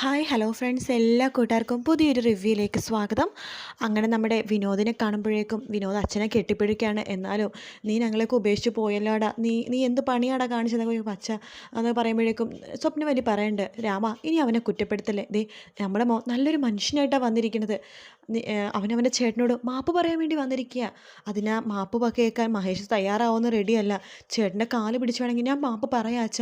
Hi hello friends എല്ലാ കൂട്ടുകാർക്കും പുതിയൊരു റിവ്യൂയിലേക്ക് സ്വാഗതം. അങ്ങനെ നമ്മുടെ വിനോദിനെ കാണുമ്പോഴേക്കും വിനോദ് അച്ഛനെ കെട്ടിപ്പിടിക്കുകയാണ്. എന്നാലും നീ ഞങ്ങളെയൊക്കെ ഉപേക്ഷിച്ച് പോയല്ലോടാ. നീ നീ എന്ത് പണിയാടാ കാണിച്ചതെന്ന് അച്ഛ എന്ന് പറയുമ്പോഴേക്കും സ്വപ്നവലി പറയണ്ട് രാമ ഇനി അവനെ കുറ്റപ്പെടുത്തല്ലേ? ദേ നമ്മുടെ മോ നല്ലൊരു മനുഷ്യനായിട്ടാണ് വന്നിരിക്കുന്നത്. അവനവന്റെ ചേട്ടനോട് മാപ്പ് പറയാൻ വേണ്ടി വന്നിരിക്കുക അതിനാ മാപ്പ് കേൾക്കാൻ മഹേഷ് തയ്യാറാവുന്ന റെഡിയല്ല ചേട്ടന്റെ കാൽ പിടിച്ച് വേണമെങ്കിൽ ഞാൻ മാപ്പ് പറയാം അച്ഛ.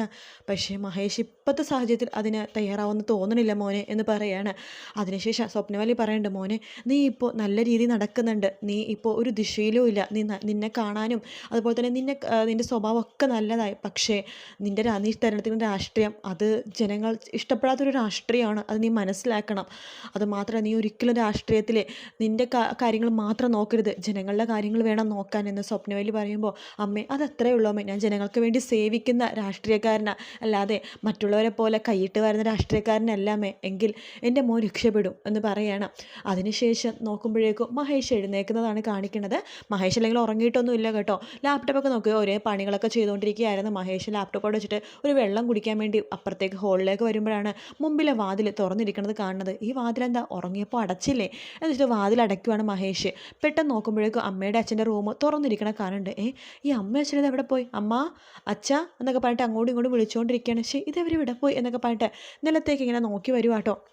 പക്ഷേ മഹേഷ് ഇപ്പോഴത്തെ സാഹചര്യത്തിൽ അതിന് തയ്യാറാവുമെന്ന് തോന്നണില്ല. മോനെ എന്ന് പറയാണ്. അതിനുശേഷം സ്വപ്നവലി പറയുന്നുണ്ട് മോനെ നീ ഇപ്പോൾ നല്ല രീതിയിൽ നടക്കുന്നുണ്ട്. നീ ഇപ്പോൾ ഒരു ദിശയിലും ഇല്ല. നീ നിന്നെ കാണാനും അതുപോലെ തന്നെ നിന്നെ നിന്റെ സ്വഭാവമൊക്കെ നല്ലതായി. പക്ഷേ നിന്റെ നീ തിരഞ്ഞെടുക്കുന്ന രാഷ്ട്രീയം അത് ജനങ്ങൾ ഇഷ്ടപ്പെടാത്തൊരു രാഷ്ട്രീയമാണ്. അത് നീ മനസ്സിലാക്കണം. അതുമാത്രമല്ല നീ ഒരിക്കലും രാഷ്ട്രീയത്തിൽ നിന്റെ കാര്യങ്ങൾ മാത്രം നോക്കരുത്. ജനങ്ങളുടെ കാര്യങ്ങൾ വേണം നോക്കാൻ. എന്ന് സ്വപ്നവലി പറയുമ്പോൾ അമ്മേ അത് അത്രേ ഉള്ളൂ അമ്മേ. ഞാൻ ജനങ്ങൾക്ക് വേണ്ടി സേവിക്കുന്ന രാഷ്ട്രീയക്കാരനാണ് അല്ലാതെ മറ്റുള്ളവരെ പോലെ കൈയിട്ട് വരുന്ന രാഷ്ട്രീയക്കാരനല്ല. അമ്മേ എങ്കിൽ എന്റെ മോൻ രക്ഷപ്പെടും എന്ന് പറയണം. അതിനുശേഷം നോക്കുമ്പോഴേക്കും മഹേഷ് എഴുന്നേക്കുന്നതാണ് കാണിക്കുന്നത്. മഹേഷ് അല്ലെങ്കിൽ ഉറങ്ങിയിട്ടൊന്നും ഇല്ല കേട്ടോ. ലാപ്ടോപ്പൊക്കെ നോക്കി. ഒരേ പണികളൊക്കെ ചെയ്തുകൊണ്ടിരിക്കുകയായിരുന്നു. മഹേഷ് ലാപ്ടോപ്പ് അവിടെ വെച്ചിട്ട് ഒരു വെള്ളം കുടിക്കാൻ വേണ്ടി അപ്പുറത്തേക്ക് ഹോളിലേക്ക് വരുമ്പോഴാണ് മുമ്പിലെ വാതിൽ തുറന്നിരിക്കുന്നത് കാണുന്നത്. ഈ വാതിലെന്താ? ഉറങ്ങിയപ്പോൾ അടച്ചില്ലേ? എന്ന് എന്നിട്ട് വാതിൽ അടയ്ക്കുവാണ് മഹേഷ്. പെട്ടെന്ന് നോക്കുമ്പോഴേക്കും അമ്മയുടെ അച്ഛന്റെ റൂം തുറന്നിരിക്കണ കാണുന്നുണ്ട്. ഏ ഈ അമ്മ അച്ഛനത് എവിടെ പോയി? അമ്മ അച്ഛ എന്നൊക്കെ പറഞ്ഞിട്ട് അങ്ങോട്ടും ഇങ്ങോട്ടും വിളിച്ചുകൊണ്ടിരിക്കുകയാണ് ശരി ഇതെവർ ഇവിടെ പോയി? എന്നൊക്കെ പറഞ്ഞിട്ട് നിലത്തേക്ക് ഇങ്ങനെ നോക്കി വരുവാട്ടോ.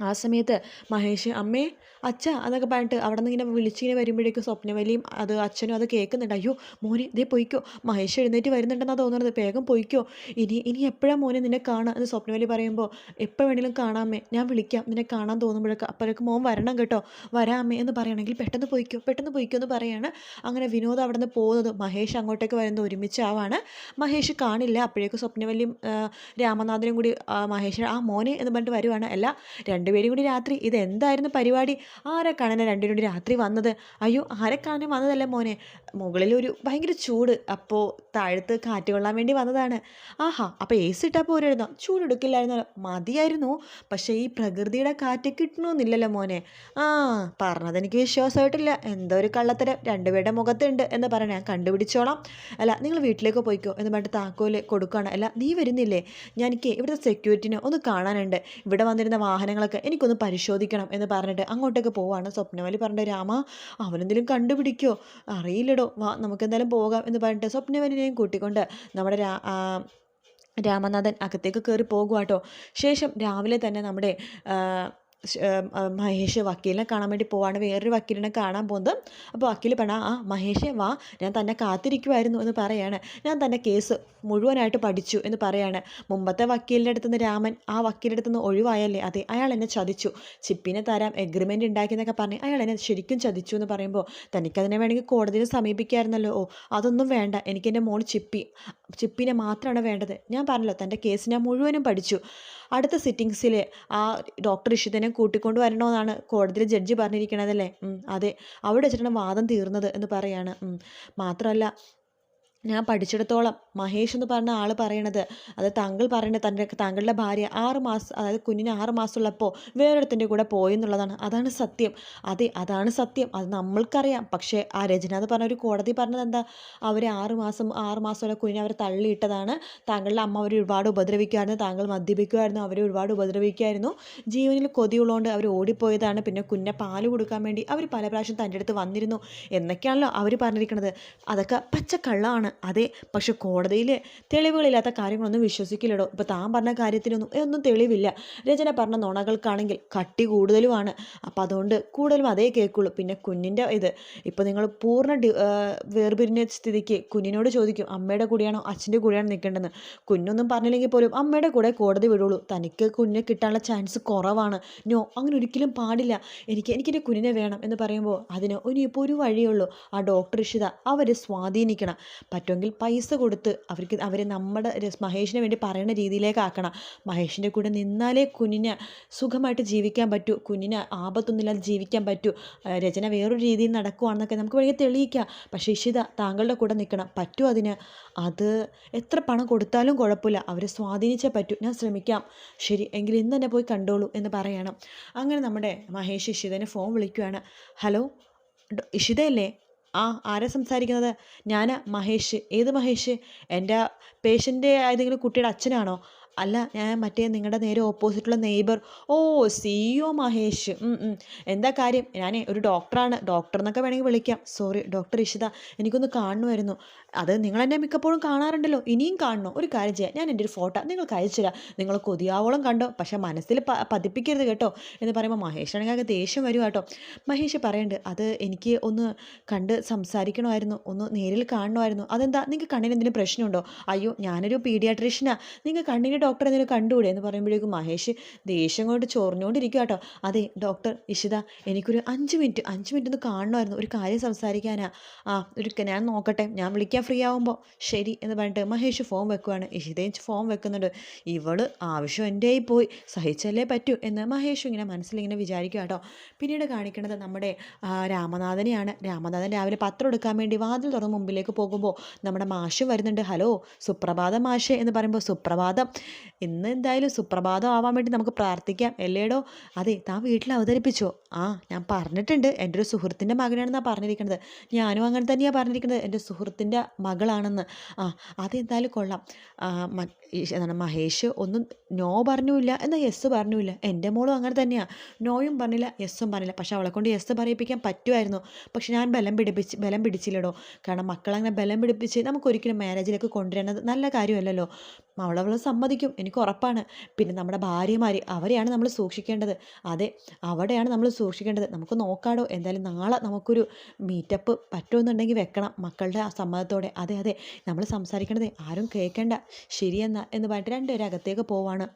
ആ സമയത്ത് മഹേഷ് അമ്മേ അച്ഛ എന്നൊക്കെ പറഞ്ഞിട്ട് അവിടെ നിന്ന് ഇങ്ങനെ വിളിച്ചിങ്ങനെ വരുമ്പോഴേക്കും സ്വപ്നവലിയും അത് അച്ഛനും അത് കേൾക്കുന്നുണ്ട്. അയ്യോ മോനെ ഇതേ പൊയ്ക്കോ. മഹേഷ് എഴുന്നേറ്റ് വരുന്നുണ്ടെന്നാണ് തോന്നുന്നത്. വേഗം പൊയ്ക്കോ. ഇനി ഇനി എപ്പോഴാ മോനെ നിന്നെ കാണാം? എന്ന് സ്വപ്നവലി പറയുമ്പോൾ എപ്പോൾ വേണമെങ്കിലും കാണാമേ ഞാൻ വിളിക്കാം. നിന്നെ കാണാൻ തോന്നുമ്പോഴൊക്കെ അപ്പോഴേക്കും മോൻ വരണം കേട്ടോ. വരാമേ എന്ന് പറയുകയാണെങ്കിൽ പെട്ടെന്ന് പൊയ്ക്കോ പെട്ടെന്ന് പൊയ്ക്കോ എന്ന് പറയാണ്. അങ്ങനെ വിനോദ് അവിടെ നിന്ന് പോകുന്നത് മഹേഷ് അങ്ങോട്ടേക്ക് വരുന്നത് ഒരുമിച്ചാവാണ് മഹേഷ് കാണില്ല. അപ്പോഴേക്കും സ്വപ്നവല്ലിയും രാമനാഥനും കൂടി മഹേഷ് ആ മോനെ എന്ന് പറഞ്ഞിട്ട് വരുവാണ്. അല്ല രണ്ടുപേരും കൂടി രാത്രി ഇതെന്തായിരുന്നു പരിപാടി? ആരെ കാണാനാണ് രണ്ടുപേരും കൂടി രാത്രി വന്നത്. അയ്യോ ആരെ കാണാൻ വന്നതല്ലേ മോനെ? മുകളിൽ ഒരു ഭയങ്കര ചൂട്. അപ്പോൾ താഴത്ത് കാറ്റ് കൊള്ളാൻ വേണ്ടി വന്നതാണ്. ആഹാ അപ്പോൾ എ സി ഇട്ടാൽ പോരായിരുന്നോ ചൂടെടുക്കില്ലായിരുന്നോ മതിയായിരുന്നു. പക്ഷേ ഈ പ്രകൃതിയുടെ കാറ്റ് കിട്ടണമെന്നില്ലല്ലോ മോനെ. ആ പറഞ്ഞത് എനിക്ക് വിശ്വാസമായിട്ടില്ല. എന്തോ ഒരു കള്ളത്തരം. രണ്ടുപേരുടെ മുഖത്തുണ്ട് എന്ന് പറഞ്ഞ് ഞാൻ കണ്ടുപിടിച്ചോളാം. അല്ല നിങ്ങൾ വീട്ടിലേക്ക് പോയിക്കോ എന്ന് പറഞ്ഞിട്ട് താക്കോൽ കൊടുക്കുകയാണ് അല്ല നീ വരുന്നില്ലേ? ഞാൻ എനിക്ക് ഇവിടുത്തെ സെക്യൂരിറ്റിനെ ഒന്ന് കാണാനുണ്ട്. ഇവിടെ വന്നിരുന്ന വാഹനങ്ങളൊക്കെ എനിക്കൊന്ന് പരിശോധിക്കണം എന്ന് പറഞ്ഞിട്ട് അങ്ങോട്ടേക്ക് പോവാണ്. സ്വപ്നവലി പറഞ്ഞ രാമ അവനെന്തെങ്കിലും കണ്ടുപിടിക്കോ? അറിയില്ലടോ. വാ നമുക്കെന്തായാലും പോകാം എന്ന് പറഞ്ഞിട്ട് സ്വപ്നവലിനെയും കൂട്ടിക്കൊണ്ട് നമ്മുടെ രാമനാഥൻ അകത്തേക്ക് കയറി പോകുവാട്ടോ. ശേഷം രാവിലെ തന്നെ നമ്മുടെ മഹേഷ് വക്കീലിനെ കാണാൻ വേണ്ടി പോവാണ്. വേറൊരു വക്കീലിനെ കാണാൻ പോകുന്നത്. അപ്പോൾ വക്കീൽ പറഞ്ഞ ആ മഹേഷേ വാ. ഞാൻ തന്നെ കാത്തിരിക്കുമായിരുന്നു എന്ന് പറയാണ്. ഞാൻ തന്നെ കേസ് മുഴുവനായിട്ട് പഠിച്ചു എന്ന് പറയാണ്. മുമ്പത്തെ വക്കീലിന്റെ അടുത്ത് നിന്ന് രാമൻ ആ വക്കീലിന്റെ അടുത്ത് നിന്ന് ഒഴിവായല്ലേ? അതെ അയാൾ എന്നെ ചതിച്ചു. ചിപ്പിനെ തരാം എഗ്രിമെന്റ് ഉണ്ടാക്കിയെന്നൊക്കെ പറഞ്ഞ് അയാൾ എന്നെ ശരിക്കും ചതിച്ചു എന്ന് പറയുമ്പോൾ തനിക്കതിനെ വേണമെങ്കിൽ കോടതിയിൽ സമീപിക്കാമായിരുന്നല്ലോ ഓ അതൊന്നും വേണ്ട. എനിക്ക് എന്റെ മോൾ ചിപ്പി ചിപ്പിനെ മാത്രമാണ് വേണ്ടത്. ഞാൻ പറഞ്ഞല്ലോ തന്റെ കേസ് ഞാൻ മുഴുവനും പഠിച്ചു. അടുത്ത സിറ്റിങ്സിൽ ആ ഡോക്ടർ ഇഷിതനെ കൂട്ടിക്കൊണ്ട് വരണമെന്നാണ് കോടതിയിലെ ജഡ്ജി പറഞ്ഞിരിക്കണതല്ലേ? അതെ. അവിടെ വെച്ചിട്ടാണ് വാദം തീർന്നത് എന്ന് പറയാണ്. മാത്രമല്ല ഞാൻ പഠിച്ചിടത്തോളം മഹേഷ് എന്ന് പറഞ്ഞ ആൾ പറയണത് അത് താങ്കൾ പറയണത് തന്റെ താങ്കളുടെ ഭാര്യ ആറ് മാസം അതായത് കുഞ്ഞിന് ആറ് മാസമുള്ളപ്പോൾ വേറൊരുത്തിന്റെ കൂടെ പോയി എന്നുള്ളതാണ്. അതാണ് സത്യം. അതെ അതാണ് സത്യം. അത് നമ്മൾക്കറിയാം. പക്ഷേ ആ രചന എന്ന് പറഞ്ഞ ഒരു കോടതി പറഞ്ഞത് എന്താ? അവർ ആറ് മാസം ആറ് മാസമുള്ള കുഞ്ഞിനെ അവർ തള്ളിയിട്ടതാണ്. താങ്കളുടെ അമ്മ അവരെ ഒരുപാട് ഉപദ്രവിക്കുമായിരുന്നു താങ്കൾ മദ്യപിക്കുമായിരുന്നു അവരെ ഒരുപാട് ഉപദ്രവിക്കുമായിരുന്നു ജീവനിൽ കൊതിയുള്ളതുകൊണ്ട് അവർ ഓടിപ്പോയതാണ്. പിന്നെ കുഞ്ഞെ പാൽ കൊടുക്കാൻ വേണ്ടി അവർ പല പ്രാവശ്യം തന്റെ അടുത്ത് വന്നിരുന്നു. എന്നൊക്കെയാണല്ലോ അവർ പറഞ്ഞിരിക്കുന്നത് അതൊക്കെ പച്ചക്കള്ളമാണ് അതെ പക്ഷെ കോടതിയിൽ തെളിവുകളില്ലാത്ത കാര്യങ്ങളൊന്നും വിശ്വസിക്കില്ലടോ. ഇപ്പോൾ താൻ പറഞ്ഞ കാര്യത്തിനൊന്നും ഒന്നും തെളിവില്ല. രചന പറഞ്ഞ നുണകൾക്കാണെങ്കിൽ കട്ടി കൂടുതലുമാണ്. അപ്പോൾ അതുകൊണ്ട് കൂടുതലും അതേ കേൾക്കുള്ളൂ. പിന്നെ കുഞ്ഞിന്റെ ഇത് ഇപ്പോൾ നിങ്ങൾ പൂർണ വേർപിരിഞ്ഞ സ്ഥിതിക്ക് കുഞ്ഞിനോട് ചോദിക്കും അമ്മയുടെ കൂടെയാണോ അച്ഛന്റെ കൂടെയാണോ നിൽക്കേണ്ടത്? കുഞ്ഞൊന്നും പറഞ്ഞില്ലെങ്കിൽ പോലും അമ്മയുടെ കൂടെ കോടതി വിടുള്ളൂ. തനിക്ക് കുഞ്ഞിനെ കിട്ടാനുള്ള ചാൻസ് കുറവാണ്. നോ അങ്ങനെ ഒരിക്കലും പാടില്ല. എനിക്ക് എനിക്കെന്റെ കുഞ്ഞിനെ വേണം എന്ന് പറയുമ്പോൾ അതിന് ഇനിയിപ്പോൾ ഒരു വഴിയുള്ളൂ ആ ഡോക്ടർ ഇഷിത അവരെ സ്വാധീനിക്കണം. പറ്റുമെങ്കിൽ പൈസ കൊടുത്ത് അവർക്ക് അവരെ നമ്മുടെ മഹേഷിന് വേണ്ടി പറയുന്ന രീതിയിലേക്കാക്കണം. മഹേഷിന്റെ കൂടെ നിന്നാലേ കുഞ്ഞിന് സുഖമായിട്ട് ജീവിക്കാൻ പറ്റൂ. കുഞ്ഞിന് ആപത്തൊന്നുമില്ലാതെ ജീവിക്കാൻ പറ്റൂ. രചന വേറൊരു രീതിയിൽ നടക്കുവാണെന്നൊക്കെ നമുക്ക് വേണമെങ്കിൽ തെളിയിക്കാം. പക്ഷേ ഇഷിത താങ്കളുടെ കൂടെ നിൽക്കണം. പറ്റൂ അതിന്. അത് എത്ര പണം കൊടുത്താലും കുഴപ്പമില്ല. അവരെ സ്വാധീനിച്ചേ പറ്റൂ. ഞാൻ ശ്രമിക്കാം. ശരി എങ്കിൽ ഇന്ന് തന്നെ പോയി കണ്ടോളൂ എന്ന് പറയണം. അങ്ങനെ നമ്മുടെ മഹേഷ് ഇഷിതനെ ഫോൺ വിളിക്കുകയാണ് ഹലോ ഇഷിതയല്ലേ? ആ ആരാ സംസാരിക്കുന്നത്? ഞാൻ മഹേഷ്. ഏത് മഹേഷ്? എന്റെ പേഷ്യന്റെ ഏതെങ്കിലും കുട്ടിയുടെ അച്ഛനാണോ? അല്ല ഞാൻ മറ്റേ നിങ്ങളുടെ നേരെ ഓപ്പോസിറ്റുള്ള നെയ്ബർ ഓ സി ഒ മഹേഷ്. ഉം, ഉം. എന്താ കാര്യം? ഞാൻ ഒരു ഡോക്ടറാണ് ഡോക്ടർ എന്നൊക്കെ വേണമെങ്കിൽ വിളിക്കാം. Sorry doctor Ishita. എനിക്കൊന്ന് കാണുമായിരുന്നു അത് നിങ്ങൾ എന്നെ മിക്കപ്പോഴും കാണാറുണ്ടല്ലോ. ഇനിയും കാണണോ? ഒരു കാര്യം ചെയ്യാം. ഞാൻ എന്റെ ഒരു ഫോട്ടോ നിങ്ങൾക്ക് അയച്ചു തരാം നിങ്ങൾ കൊതിയാവോളം കണ്ടോ? പക്ഷേ മനസ്സിൽ പതിപ്പിക്കരുത് കേട്ടോ. എന്ന് പറയുമ്പോൾ മഹേഷാണെങ്കിൽ ആകെ ദേഷ്യം വരും കേട്ടോ. മഹേഷ് പറയുന്നുണ്ട് അത് എനിക്ക് ഒന്ന് കണ്ട് സംസാരിക്കണമായിരുന്നു. ഒന്ന് നേരിൽ കാണണമായിരുന്നു. അതെന്താ? നിങ്ങൾക്ക് കണ്ണിന് എന്തെങ്കിലും പ്രശ്നമുണ്ടോ? അയ്യോ ഞാനൊരു പീഡിയാട്രീഷ്യനാണ് നിങ്ങൾ കണ്ണിന് ഡോക്ടർ എന്തെങ്കിലും കണ്ടുകൂടെ? എന്ന് പറയുമ്പോഴേക്കും മഹേഷ് ദേഷ്യം കൊണ്ട് ചൊറിഞ്ഞുകൊണ്ടിരിക്കുക കേട്ടോ അതെ ഡോക്ടർ ഇഷിത എനിക്കൊരു അഞ്ച് മിനിറ്റ് അഞ്ച് മിനിറ്റ് ഒന്ന് കാണണമായിരുന്നു. ഒരു കാര്യം സംസാരിക്കാനാ. ആ ഒരു ഞാൻ നോക്കട്ടെ. ഞാൻ വിളിക്കാൻ ഫ്രീ ആവുമ്പോൾ ശരി എന്ന് പറഞ്ഞിട്ട് മഹേഷ് ഫോം വെക്കുവാണ്. ഇഷിതയും ഫോം വെക്കുന്നുണ്ട്. ഇവൾ ആവശ്യം എന്റെ പോയി. സഹിച്ചല്ലേ പറ്റൂ എന്ന് മഹേഷ് ഇങ്ങനെ മനസ്സിലിങ്ങനെ വിചാരിക്കുക കേട്ടോ പിന്നീട് കാണിക്കുന്നത് നമ്മുടെ രാമനാഥനെയാണ്. രാമനാഥൻ രാവിലെ പത്രം എടുക്കാൻ വേണ്ടി വാതിൽ തുറന്ന് മുമ്പിലേക്ക് പോകുമ്പോൾ നമ്മുടെ മാഷ് വരുന്നുണ്ട്. ഹലോ സുപ്രഭാതം മാഷേ എന്ന് പറയുമ്പോൾ സുപ്രഭാതം ഇന്ന് എന്തായാലും സുപ്രഭാതം ആവാൻ വേണ്ടി നമുക്ക് പ്രാർത്ഥിക്കാം. അല്ലേടോ? അതെ താൻ വീട്ടിൽ അവതരിപ്പിച്ചോ? ആ ഞാൻ പറഞ്ഞിട്ടുണ്ട്. എന്റെ ഒരു സുഹൃത്തിന്റെ മകനാണെന്നാണ് പറഞ്ഞിരിക്കുന്നത് ഞാനും അങ്ങനെ തന്നെയാണ് പറഞ്ഞിരിക്കുന്നത് എന്റെ സുഹൃത്തിന്റെ മകളാണെന്ന്. ആ അതെന്തായാലും കൊള്ളാം. എന്താണ് മഹേഷ് ഒന്നും നോ പറഞ്ഞില്ല എന്നാൽ യെസ് പറഞ്ഞില്ല എന്റെ മോളും അങ്ങനെ തന്നെയാണ് നോയും പറഞ്ഞില്ല യെസ്സും പറഞ്ഞില്ല. പക്ഷെ അവളെ കൊണ്ട് യെസ് പറയിപ്പിക്കാൻ പറ്റുമായിരുന്നു. പക്ഷെ ഞാൻ ബലം പിടിപ്പിച്ച് ബലം പിടിച്ചില്ലടോ. കാരണം മക്കളങ്ങനെ ബലം പിടിപ്പിച്ച് നമുക്കൊരിക്കലും മാരേജിലേക്ക് കൊണ്ടുവരുന്നത് നല്ല കാര്യമല്ലല്ലോ. അവളവൾ സമ്മതിക്കും. എനിക്ക് ഉറപ്പാണ്. പിന്നെ നമ്മുടെ ഭാര്യമാർ അവരെയാണ് നമ്മൾ സൂക്ഷിക്കേണ്ടത്. അതെ അവിടെയാണ് നമ്മൾ സൂക്ഷിക്കേണ്ടത്. നമുക്ക് നോക്കാടോ എന്തായാലും നാളെ നമുക്കൊരു മീറ്റപ്പ് പറ്റുമെന്നുണ്ടെങ്കിൽ വെക്കണം മക്കളുടെ ആ സമ്മതത്തോടെ. അതെ അതെ നമ്മൾ സംസാരിക്കണത് ആരും കേൾക്കേണ്ട. ശരിയെന്ന എന്ന് പറഞ്ഞിട്ട് രണ്ടുപേരും അകത്തേക്ക് പോവാണ്.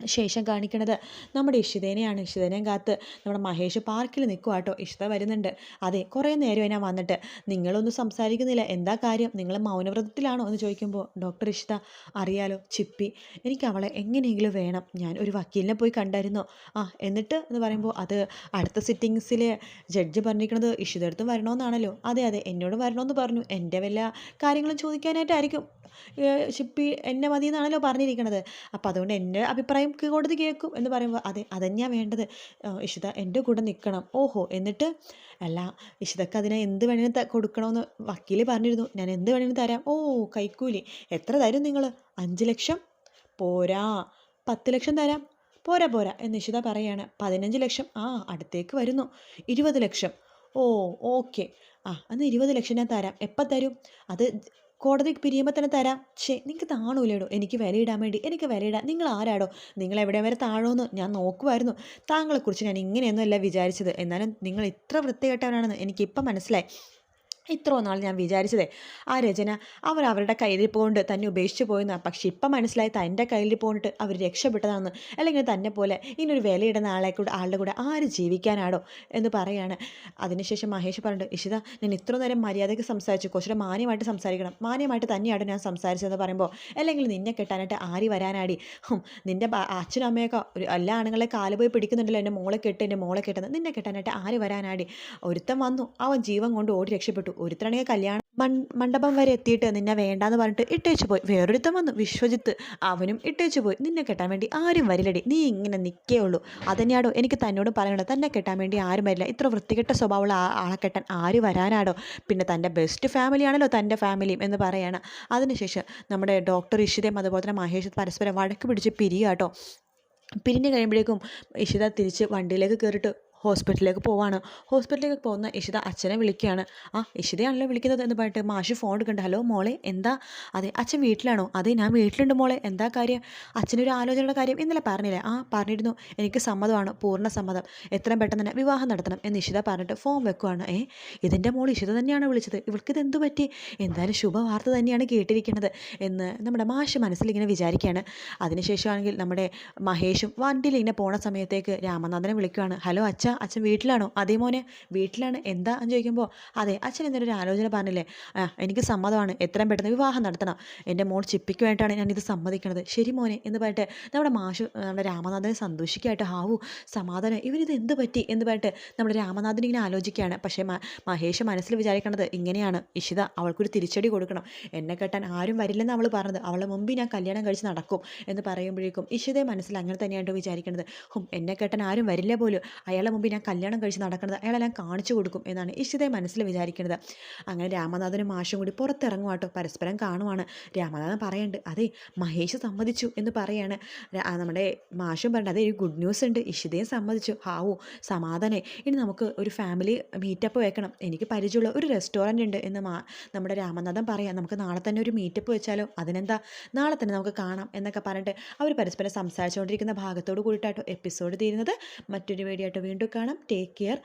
ശേഷം കാണിക്കണത് നമ്മുടെ ഇഷിതേനെയാണ്. ഇഷിതേനെയും കാത്ത് നമ്മുടെ മഹേഷ് പാർക്കിൽ നിൽക്കുക കേട്ടോ ഇഷിത വരുന്നുണ്ട്. അതെ കുറേ നേരം ഞാൻ വന്നിട്ട് നിങ്ങളൊന്നും സംസാരിക്കുന്നില്ല. എന്താ കാര്യം? നിങ്ങൾ മൗനവ്രതത്തിലാണോ എന്ന് ചോദിക്കുമ്പോൾ ഡോക്ടർ ഇഷിത അറിയാലോ ചിപ്പി എനിക്ക് അവളെ എങ്ങനെയെങ്കിലും വേണം. ഞാൻ ഒരു വക്കീലിനെ പോയി കണ്ടായിരുന്നു. ആ എന്നിട്ട്? എന്ന് പറയുമ്പോൾ അത് അടുത്ത സിറ്റിങ്സിലെ ജഡ്ജ് പറഞ്ഞിരിക്കുന്നത് ഇഷിതടുത്ത് വരണമെന്നാണല്ലോ. അതെ അതെ എന്നോട് വരണമെന്ന് പറഞ്ഞു. എന്റെ വല്ല കാര്യങ്ങളും ചോദിക്കാനായിട്ടായിരിക്കും. ചിപ്പി എന്നെ മതി എന്നാണല്ലോ പറഞ്ഞിരിക്കണത്. അപ്പോൾ അതുകൊണ്ട് എന്റെ അഭിപ്രായം കേ- കോടതി കേൾക്കും എന്ന് പറയുമ്പോൾ അതെ അതന്നെയാണ് വേണ്ടത്. ഇഷിത എന്റെ കൂടെ നിൽക്കണം. ഓഹോ എന്നിട്ട് അല്ല ഇഷിതക്ക് അതിനെ എന്ത് വേണമെങ്കിലും കൊടുക്കണമെന്ന് വക്കീൽ പറഞ്ഞിരുന്നു. ഞാൻ എന്ത് വേണമെങ്കിലും തരാം. ഓ കൈക്കൂലി. എത്ര തരും നിങ്ങൾ അഞ്ച് ലക്ഷം? പോരാ. പത്ത് ലക്ഷം തരാം. പോരാ പോരാ എന്ന് ഇഷിത പറയാണ്. പതിനഞ്ച് ലക്ഷം? ആ അടുത്തേക്ക് വരുന്നു. ഇരുപത് ലക്ഷം. ഓ ഓക്കെ. ആ അന്ന് ഇരുപത് ലക്ഷം ഞാൻ തരാം. എപ്പം തരും? അത് കോടതി പിരിയുമ്പോൾ തന്നെ തരാം. ഛേ നിങ്ങൾക്ക് താണൂലേടോ? എനിക്ക് വിലയിടാൻ വേണ്ടി. എനിക്ക് വിലയിടാൻ. നിങ്ങൾ ആരാടോ? നിങ്ങൾ എവിടെ വരെ താഴോന്ന് ഞാൻ നോക്കുമായിരുന്നു താങ്കളെക്കുറിച്ച് ഞാൻ ഇങ്ങനെയൊന്നുമല്ല വിചാരിച്ചത്. എന്നാലും നിങ്ങൾ ഇത്ര വൃത്തികെട്ടവനാണെന്ന് എനിക്കിപ്പം മനസ്സിലായി. ഇത്രയോ നാൾ ഞാൻ വിചാരിച്ചതേ ആ രചന അവർ അവരുടെ കയ്യിരിപ്പ് കൊണ്ട് തന്നെ ഉപേക്ഷിച്ച് പോയെന്നാണ് പക്ഷേ ഇപ്പം മനസ്സിലായി തന്റെ കയ്യിൽ കൊണ്ടിട്ട് അവർ രക്ഷപ്പെട്ടതാണെന്ന് അല്ലെങ്കിൽ തന്നെ പോലെ ഇനിയൊരു വിലയിടുന്ന ആളെ കൂടെ ആളുടെ കൂടെ ആര് ജീവിക്കാനാടോ എന്ന് പറയാണ്. അതിനുശേഷം മഹേഷ് പറഞ്ഞിട്ട് ഇഷിത ഞാൻ ഇത്ര നേരം മര്യാദയ്ക്ക് സംസാരിച്ചു കുറച്ചുകൂടെ മാന്യമായിട്ട് സംസാരിക്കണം. മാന്യമായിട്ട് തന്നെയാണ് ഞാൻ സംസാരിച്ചതെന്ന് പറയുമ്പോൾ അല്ലെങ്കിൽ നിന്നെ കെട്ടാനായിട്ട് ആര് വരാനാടി? നിന്റെ അച്ഛനും അമ്മയൊക്കെ ഒരു എല്ലാ ആണുങ്ങളെ കാൽ പോയി പിടിക്കുന്നുണ്ടല്ലോ എന്റെ മോളെ കെട്ട് എന്റെ മോളെ കെട്ടുന്നത് നിന്നെ കെട്ടാനായിട്ട് ആര് വരാനാടി? ഒരുത്തം വന്നു അവൻ ജീവൻ കൊണ്ട് ഓടി രക്ഷപ്പെട്ടു. ഒരുത്തനാണെങ്കിൽ കല്യാണം മണ്ഡപം വരെ എത്തിയിട്ട് നിന്നെ വേണ്ടാന്ന് പറഞ്ഞിട്ട് ഇട്ടേച്ചു പോയി. വേറൊരുത്തൻ വന്നു. വിശ്വജിത്ത് അവനും ഇട്ടേച്ചു പോയി. നിന്നെ കെട്ടാൻ വേണ്ടി ആരും വരില്ലടി. നീ ഇങ്ങനെ നിൽക്കേ ഉള്ളൂ. അതന്നെയാടോ എനിക്ക് തന്നോട് പറയണോ തന്നെ കെട്ടാൻ വേണ്ടി ആരും വരില്ല. ഇത്ര വൃത്തികെട്ട സ്വഭാവമുള്ള ആളെ കെട്ടാൻ ആര് വരാനാടോ? പിന്നെ തന്റെ ബെസ്റ്റ് ഫാമിലിയാണല്ലോ തന്റെ ഫാമിലിയും എന്ന് പറയണം. അതിനുശേഷം നമ്മുടെ ഡോക്ടർ ഇഷിതയും അതുപോലെ തന്നെ മഹേഷ് പരസ്പരം വഴക്ക് പിടിച്ച് പിരിയാട്ടോ. പിരിഞ്ഞ് കഴിയുമ്പോഴേക്കും ഇഷിത തിരിച്ച് വണ്ടിയിലേക്ക് കയറിയിട്ട് ഹോസ്പിറ്റലിലേക്ക് പോവാണ്. ഹോസ്പിറ്റലിലേക്ക് പോകുന്ന ഇഷിത അച്ഛനെ വിളിക്കുകയാണ്. ആ ഇഷിതയാണല്ലോ വിളിക്കുന്നത് എന്ന് പറഞ്ഞിട്ട് മാഷ് ഫോൺ എടുക്കേണ്ട ഹലോ മോളെ എന്താ? അതെ അച്ഛൻ വീട്ടിലാണോ? അതെ ഞാൻ വീട്ടിലുണ്ട് മോളെ. എന്താ കാര്യം? അച്ഛനൊരു ആലോചനയുടെ കാര്യം ഇന്നലെ പറഞ്ഞില്ലേ? ആ പറഞ്ഞിരുന്നു. എനിക്ക് സമ്മതമാണ് പൂർണ സമ്മതം. എത്രയും പെട്ടെന്ന് തന്നെ വിവാഹം നടത്തണം എന്ന് ഇഷിത പറഞ്ഞിട്ട് ഫോം വെക്കുവാണ്. ഏ ഇതിന്റെ മോൾ ഇഷിത തന്നെയാണ് വിളിച്ചത്? ഇവൾക്ക് ഇത് എന്തു പറ്റി? എന്തായാലും ശുഭവാർത്ത തന്നെയാണ് കേട്ടിരിക്കുന്നത് എന്ന് നമ്മുടെ മാഷ് മനസ്സിലിങ്ങനെ വിചാരിക്കുകയാണ്. അതിനുശേഷമാണെങ്കിൽ നമ്മുടെ മഹേഷും വണ്ടിയിൽ ഇങ്ങനെ പോണ സമയത്തേക്ക് രാമനാഥനെ വിളിക്കുവാണ്. ഹലോ അച്ഛ അച്ഛൻ വീട്ടിലാണോ? അതേ മോനെ വീട്ടിലാണ്. എന്താ? എന്ന് ചോദിക്കുമ്പോൾ അതെ അച്ഛൻ എന്നൊരു ആലോചന പറഞ്ഞില്ലേ? എനിക്ക് സമ്മതമാണ്. എത്രയും പെട്ടെന്ന് വിവാഹം നടത്തണം. എന്റെ മോൾ ചിപ്പിക്ക് വേണ്ടിയിട്ടാണ് ഞാനിത് സമ്മതിക്കണത്. ശരി മോനെ എന്ന് പറഞ്ഞിട്ട് നമ്മുടെ മാഷു നമ്മുടെ രാമനാഥനെ സന്തോഷിക്കായിട്ട് ഹാവു സമാധാനം. ഇവരിത് എന്ത് പറ്റി? എന്ന് പറഞ്ഞിട്ട് നമ്മുടെ രാമനാഥൻ ഇങ്ങനെ ആലോചിക്കുകയാണ്. പക്ഷേ മഹേഷ് മനസ്സിൽ വിചാരിക്കണത് ഇങ്ങനെയാണ്. ഇഷിത അവൾക്കൊരു തിരിച്ചടി കൊടുക്കണം. എന്നെ കെട്ടാൻ ആരും വരില്ലെന്ന് അവൾ പറഞ്ഞത്. അവളെ മുമ്പ് ഞാൻ കല്യാണം കഴിച്ച് നടക്കും എന്ന് പറയുമ്പോഴേക്കും ഇഷിതയെ മനസ്സിൽ അങ്ങനെ തന്നെയാണ് വിചാരിക്കുന്നത് ഹും എന്നെ കെട്ടാൻ ആരും വരില്ല പോലും. അയാളെ മുമ്പ് ഞാൻ കല്യാണം കഴിച്ച് നടക്കുന്നത് അയാളെല്ലാം കാണിച്ചു കൊടുക്കും എന്നാണ് ഇഷിതയെ മനസ്സിൽ വിചാരിക്കുന്നത്. അങ്ങനെ രാമനാഥനും മാഷും കൂടി പുറത്തിറങ്ങുവാട്ടോ പരസ്പരം കാണുവാണ്. രാമനാഥൻ പറയുന്നുണ്ട് അതെ മഹേഷ് സമ്മതിച്ചു എന്ന് പറയാണ്. നമ്മുടെ മാഷും പറഞ്ഞത് അതെ ഒരു ഗുഡ് ന്യൂസ് ഉണ്ട്. ഇഷിതയും സമ്മതിച്ചു. ഹാവു സമാധാനേ ഇനി നമുക്ക് ഒരു ഫാമിലി മീറ്റപ്പ് വെക്കണം. എനിക്ക് പരിചയമുള്ള ഒരു റെസ്റ്റോറന്റ് ഉണ്ട് എന്ന് മാ നമ്മുടെ രാമനാഥൻ പറയാം. നമുക്ക് നാളെ തന്നെ ഒരു മീറ്റപ്പ് വെച്ചാലോ? അതിനെന്താ? നാളെ തന്നെ നമുക്ക് കാണാം എന്നൊക്കെ പറഞ്ഞിട്ട് അവർ പരസ്പരം സംസാരിച്ചുകൊണ്ടിരിക്കുന്ന ഭാഗത്തോട് കൂടിയിട്ടാട്ടോ എപ്പിസോഡ് തീരുന്നത്. മറ്റൊരു വീഡിയോ ആയിട്ട് വീണ്ടും കാണാം ടേക്ക് കെയർ